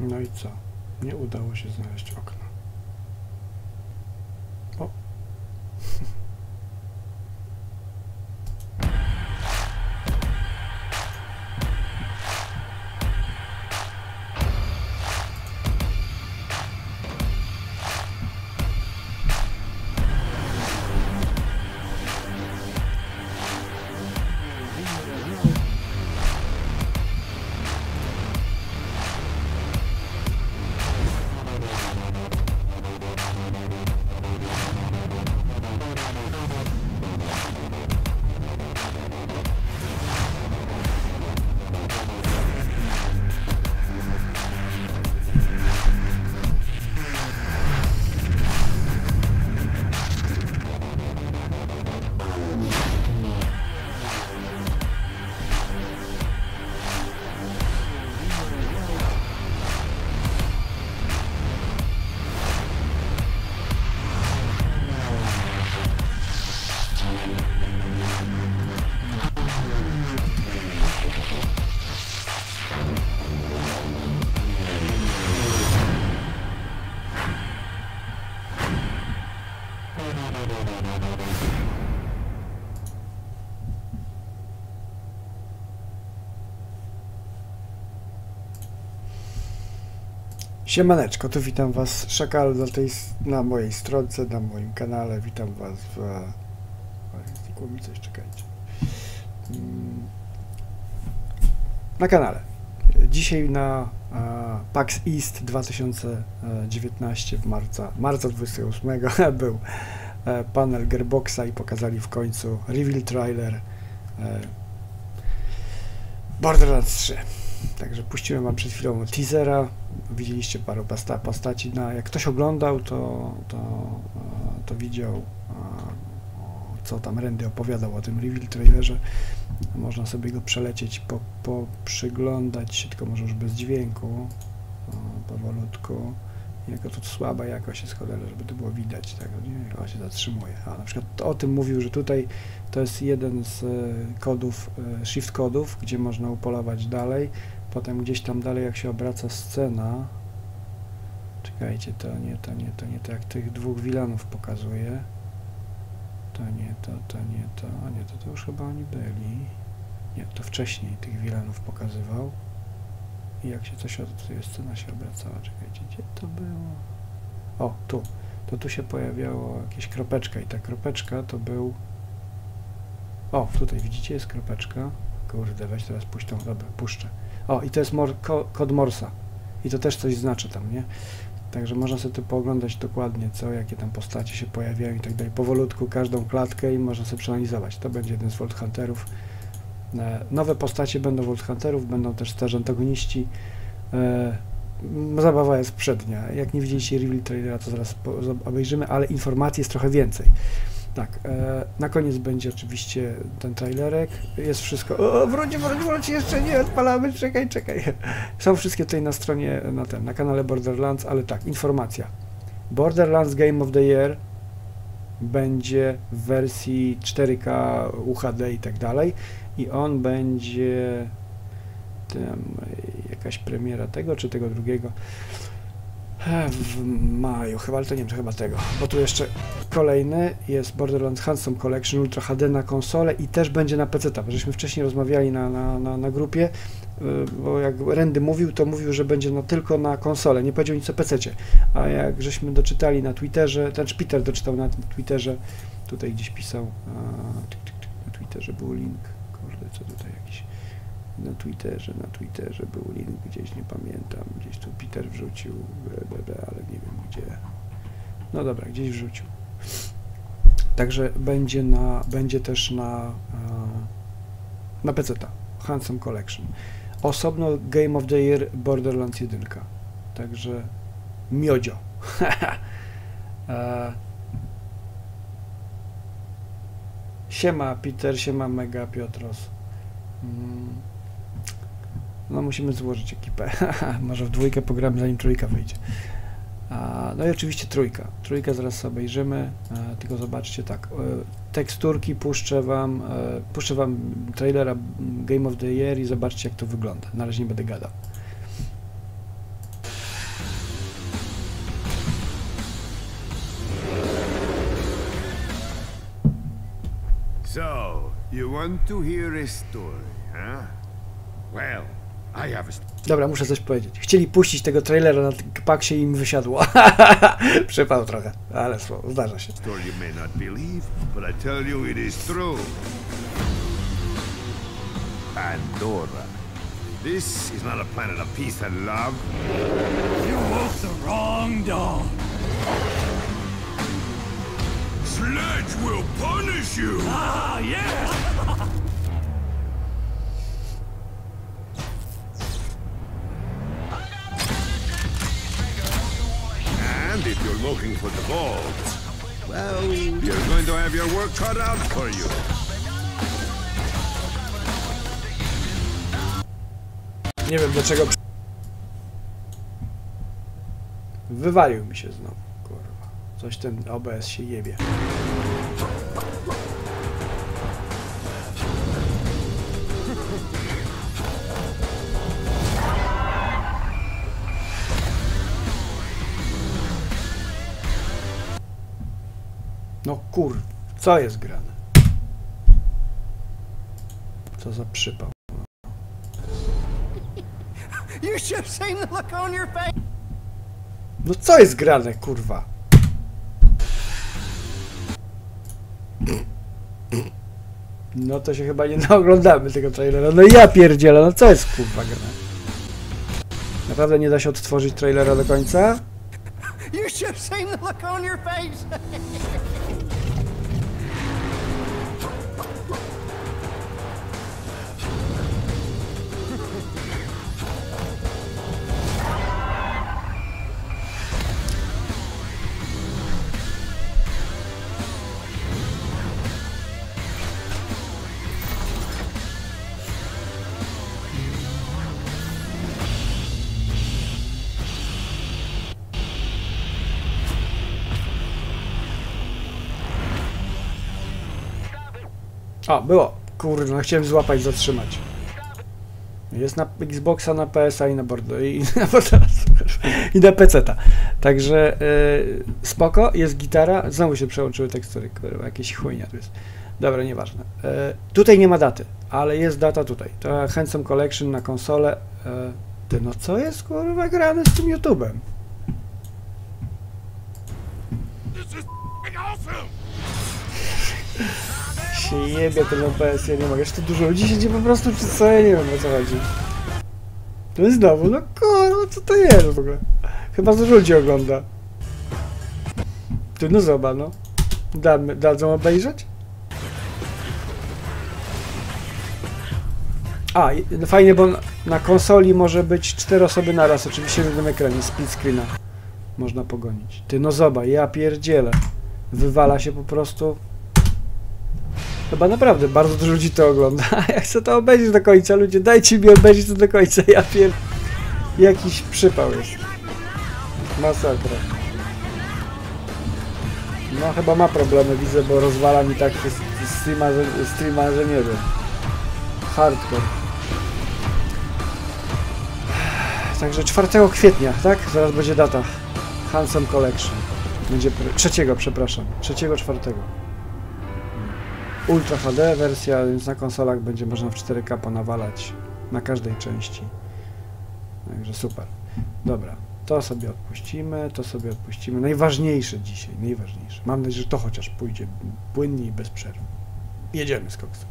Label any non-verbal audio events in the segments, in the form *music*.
No i co? Nie udało się znaleźć okna. O. Siemaneczko, tu witam Was, Szakal, na, tej, na mojej stronce, na moim kanale, witam Was w... Znikło mi coś, czekajcie. Mm, Na kanale. Dzisiaj na PAX East 2019 w marca, marca 28 *laughs* był panel Gearboxa i pokazali w końcu reveal trailer e, Borderlands 3. Także puściłem wam przed chwilą teasera. Widzieliście posta postaci. Na, jak ktoś oglądał, to, to, e, to widział, e, co tam Randy opowiadał o tym reveal trailerze. Można sobie go przelecieć, po, po się, tylko może już bez dźwięku, powolutku. Jako to słaba jakość jest cholera, żeby to było widać, tak, nie? O, się zatrzymuje. A na przykład o tym mówił, że tutaj to jest jeden z e, kodów, e, shift kodów, gdzie można upolować dalej. Potem gdzieś tam dalej, jak się obraca scena, czekajcie, to nie, to nie, to nie, to jak tych dwóch wilanów pokazuje. To nie, to, to nie, to, a nie, to, to już chyba oni byli. Nie, to wcześniej tych wilanów pokazywał. I jak się coś, od- tu jest scena się obracała, czekajcie, gdzie to było? O, tu. To tu się pojawiało jakieś kropeczka i ta kropeczka to był... O, tutaj widzicie, jest kropeczka. Kurde, weź teraz puść tą, dobra, puszczę. O, i to jest mor ko kod Morsa. I to też coś znaczy tam, nie? Także można sobie tu pooglądać dokładnie, co, jakie tam postacie się pojawiają i tak dalej. Powolutku każdą klatkę i można sobie przeanalizować. To będzie jeden z Vault Hunterów. E, nowe postacie będą Vault Hunterów, będą też starzy antagoniści. E, zabawa jest przednia. Jak nie widzieliście reveal trailera, to zaraz obejrzymy, ale informacji jest trochę więcej. Tak, e, na koniec będzie oczywiście ten trailerek. Jest wszystko. O, wróć, wróć, wróć, jeszcze nie odpalamy, czekaj, czekaj. *laughs* Są wszystkie tutaj na stronie, na tym, na kanale Borderlands, ale tak, informacja. Borderlands Game of the Year będzie w wersji 4K, UHD i tak dalej. I on będzie tam, jakaś premiera tego czy tego drugiego. E, w maju, chyba, ale to nie wiem, to chyba tego, bo tu jeszcze kolejny jest Borderlands Handsome Collection Ultra HD na konsolę i też będzie na PC, żeśmy wcześniej rozmawiali na, na, na, na grupie, bo jak Randy mówił, to mówił, że będzie na, tylko na konsolę, nie powiedział nic o PC, a jak żeśmy doczytali na Twitterze, ten Peter doczytał na Twitterze, tutaj gdzieś pisał, na Twitterze był link, kurde, co tutaj jakiś, na Twitterze, na Twitterze był link gdzieś, nie pamiętam, gdzieś tu Peter wrzucił, ble, ale nie wiem gdzie. No dobra, gdzieś wrzucił. Także będzie na, będzie też na, na PC, Handsome Collection. Osobno Game of the Year Borderlands 1. Także miodzio. *laughs* E, Siema Peter, siema Mega Piotros. Mm. No musimy złożyć ekipę. *laughs* Może w dwójkę pogramy zanim trójka wyjdzie. A, no i oczywiście trójka. Trójkę zaraz sobie obejrzymy. E, tylko zobaczcie tak teksturki, puszczę wam, e, puszczę wam trailera Game of the Year i zobaczcie jak to wygląda. Na razie nie będę gadał. So, you want to hear a story, huh? Well, I have a Dobra, muszę coś powiedzieć. Chcieli puścić tego trailera na tym paksie i im wysiadło. *laughs* Przypał trochę, ale słowo, zdarza się. Pandora. This is not a planet of peace and love. You woke the wrong dog. Sledge will punish you! Ah, yeah! *laughs* looking for the vault, well, you're going to have your work cut out for you. Nie wiem dlaczego. Wywalił mi się znowu, kurwa. Coś ten OBS się jebie. No kur... Co jest grane? Co za przypał. *laughs* You should have seen the look on your face. No co jest grane, kurwa? No to się chyba nie naoglądamy tego trailera. No ja pierdzielę, no co jest kurwa grane? Naprawdę nie da się odtworzyć trailera do końca? You should have seen the look on your face. *laughs* O, było. Kurde, no chciałem złapać, zatrzymać. Jest na Xboxa, na PS-a i na bordo i *laughs* na, i na PC-ta. Także y, spoko, jest gitara. Znowu się przełączyły tekstury, kurwa, jakieś chujnia tu jest. Dobra, nieważne. Y, tutaj nie ma daty, ale jest data tutaj. To Handsome Collection na konsolę. Y, ty, no co jest kurwa grane z tym YouTube'em? *laughs* się jebie ten OBS, ja nie mogę. Jeszcze dużo ludzi siedzi po prostu przy co, ja nie wiem o co chodzi. To jest znowu, no kurwa, co to jest w ogóle? Chyba dużo ludzi ogląda. Ty, no zobacz, no. Damy, dadzą obejrzeć? A, i- no fajnie, bo na, na konsoli może być cztery osoby naraz, oczywiście w jednym ekranie, split screena. Można pogonić. Ty, no zobacz, ja pierdzielę. Wywala się po prostu... Chyba naprawdę bardzo dużo ludzi to ogląda. *laughs* Ja chcę to obejrzeć do końca, ludzie, dajcie mi obejrzeć to do końca. Ja pier... Jakiś przypał jest. Masakra. No chyba ma problemy, widzę, bo rozwala mi tak streama, że, streama, że nie wiem. Hardcore. Także 4 kwietnia, tak? Zaraz będzie data. Handsome Collection. Będzie trzeciego, przepraszam. Trzeciego, czwartego. Ultra HD wersja, więc na konsolach będzie można w 4K ponawalać na każdej części. Także super. Dobra, to sobie odpuścimy, to sobie odpuścimy. Najważniejsze dzisiaj, najważniejsze. Mam nadzieję, że to chociaż pójdzie płynnie i bez przerwy. Jedziemy z koksem.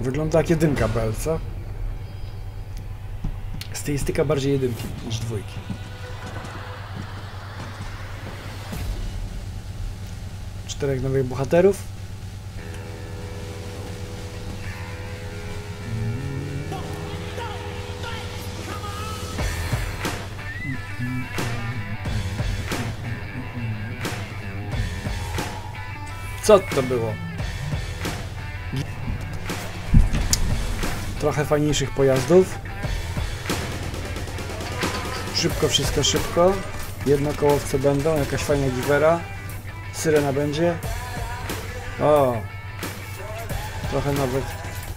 Wygląda jak jedynka BL, co? Stylistyka bardziej jedynki niż dwójki. Czterech nowych bohaterów. Co to było? Trochę fajniejszych pojazdów. Szybko, wszystko szybko. Jednokołowce będą, jakaś fajna giwera. Syrena będzie. O! Trochę nawet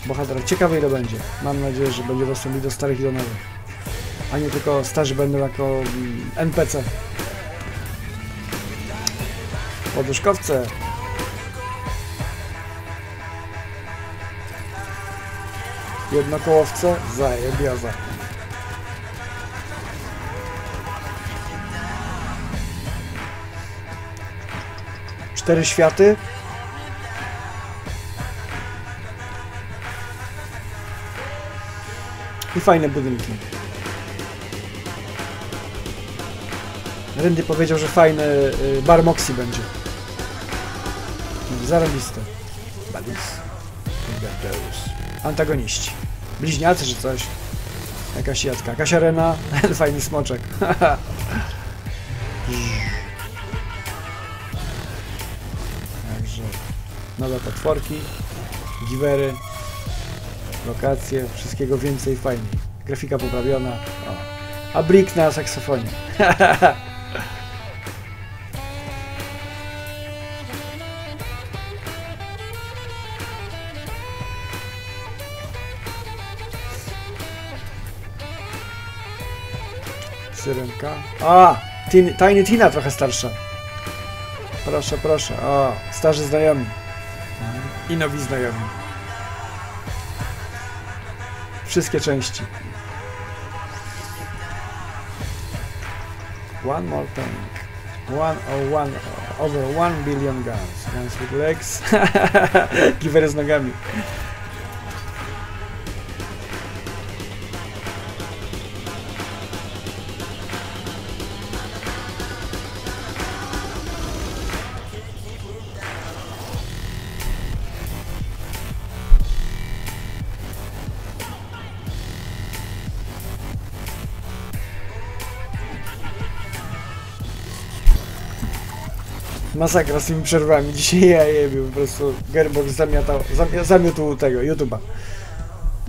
bohaterów. Ciekawe ile będzie. Mam nadzieję, że będzie dostępny do starych i do nowych. A nie tylko starzy będą jako mm, NPC. Poduszkowce. Jednokołowce. Zajebioza. Cztery światy. I fajne budynki. Ryndy powiedział, że fajny y, bar Moxie będzie. Zarobiste. Badis. Antagoniści. Bliźniacy czy coś. Jakaś jadka. Jakaś arena. *laughs* Fajny smoczek. *laughs* Także nowe potworki, giwery, lokacje, wszystkiego więcej fajniej. Grafika poprawiona. O. A Brick na saksofonie. *laughs* Syrenka. A! Tin, Tiny Tina trochę starsza. Proszę, proszę. O, starzy znajomi. I nowi znajomi. Wszystkie części. One more thing. One oh one over one billion guns. Guns with legs. *laughs* Giwery z nogami. Masakra z tymi przerwami. *laughs* Dzisiaj ja jebię po prostu. Gearbox zamiatał, tego, YouTube'a.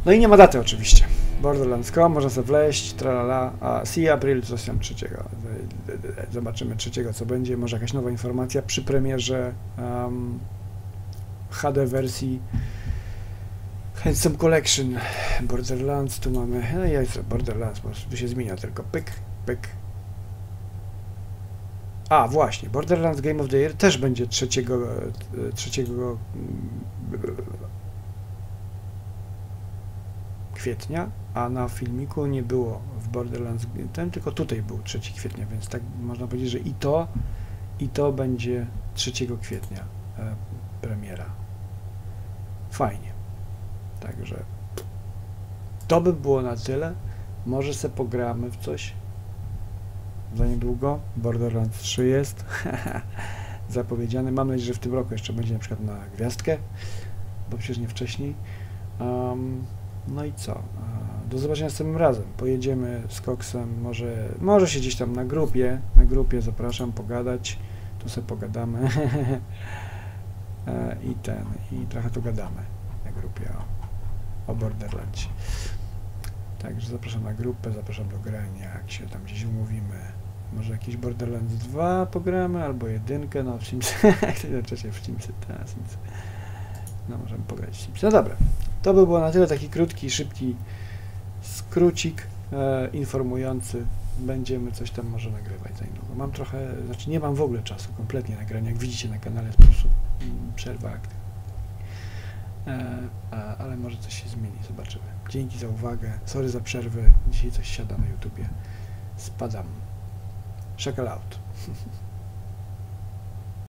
No i nie ma daty oczywiście. Borderlands.com, można sobie wleźć, tralala, a Sea April, coś tam trzeciego. Zobaczymy trzeciego, co będzie. Może jakaś nowa informacja przy premierze um, HD wersji Handsome Collection Borderlands, tu mamy, no jest Borderlands, tu się zmienia tylko pyk, pyk, a, właśnie, Borderlands Game of the Year też będzie 3, 3 kwietnia, a na filmiku nie było w Borderlands ten, tylko tutaj był 3 kwietnia, więc tak można powiedzieć, że i to, i to będzie 3 kwietnia e, premiera. Fajnie. Także to by było na tyle. Może se pogramy w coś za niedługo. Borderlands 3 jest *laughs* zapowiedziany. Mam nadzieję, że w tym roku jeszcze będzie na przykład na gwiazdkę, bo przecież nie wcześniej. Um, no i co? Do zobaczenia następnym razem. Pojedziemy z Coxem, może, może się gdzieś tam na grupie, na grupie zapraszam pogadać, tu sobie pogadamy *laughs* e, i ten, i trochę tu gadamy na grupie o, o Borderlandzie. Także zapraszam na grupę, zapraszam do grania, jak się tam gdzieś umówimy. Może jakiś Borderlands 2 pogramy, albo jedynkę, no w Sims, *laughs* w Simsy, teraz Simsy. No możemy pograć w Sims. No dobra, to by było na tyle taki krótki, szybki skrócik e, informujący. Będziemy coś tam może nagrywać za niedługo. Mam trochę, znaczy nie mam w ogóle czasu kompletnie nagrania, jak widzicie na kanale po prostu mm, przerwa akty. E, a, ale może coś się zmieni, zobaczymy. Dzięki za uwagę, sorry za przerwę, dzisiaj coś siada na YouTubie. Spadam. Check it out. *laughs*